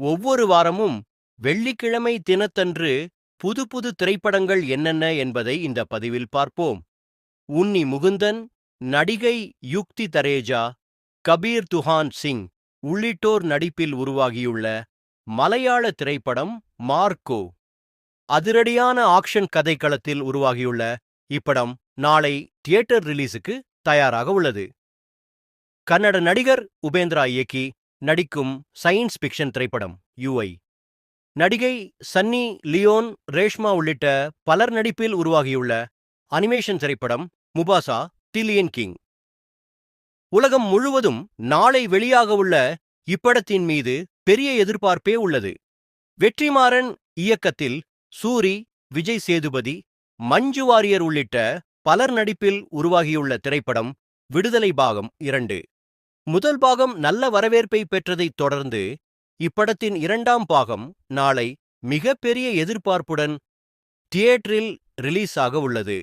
ஒவ்வொரு வாரமும் வெள்ளிக்கிழமை தினத்தன்று புது புது திரைப்படங்கள் என்னென்ன என்பதை இந்த பதிவில் பார்ப்போம். உன்னி முகுந்தன் நடிகை யுக்தி தரேஜா கபீர் துஹான் சிங் உள்ளிட்டோர் நடிப்பில் உருவாகியுள்ள மலையாள திரைப்படம் மார்க்கோ. அதிரடியான ஆக்ஷன் கதைக்களத்தில் உருவாகியுள்ள இப்படம் நாளை தியேட்டர் ரிலீஸுக்கு தயாராக உள்ளது. கன்னட நடிகர் உபேந்திரா இயக்கி நடிக்கும் சயின்ஸ் பிக்ஷன் திரைப்படம் யுஐ நடிகை சன்னி லியோன் ரேஷ்மா உள்ளிட்ட பலர் நடிப்பில் உருவாகியுள்ள அனிமேஷன் திரைப்படம் முபாசா டிலியன் கிங். உலகம் முழுவதும் நாளை வெளியாக உள்ள இப்படத்தின் மீது பெரிய எதிர்பார்ப்பே உள்ளது. வெற்றிமாறன் இயக்கத்தில் சூரி விஜய் சேதுபதி மஞ்சு வாரியர் உள்ளிட்ட பலர் நடிப்பில் உருவாகியுள்ள திரைப்படம் விடுதலை பாகம் இரண்டு. முதல் பாகம் நல்ல வரவேற்பை பெற்றதைத் தொடர்ந்து இப்படத்தின் இரண்டாம் பாகம் நாளை மிகப்பெரிய எதிர்பார்ப்புடன் தியேட்டரில் ரிலீஸ் ஆக உள்ளது.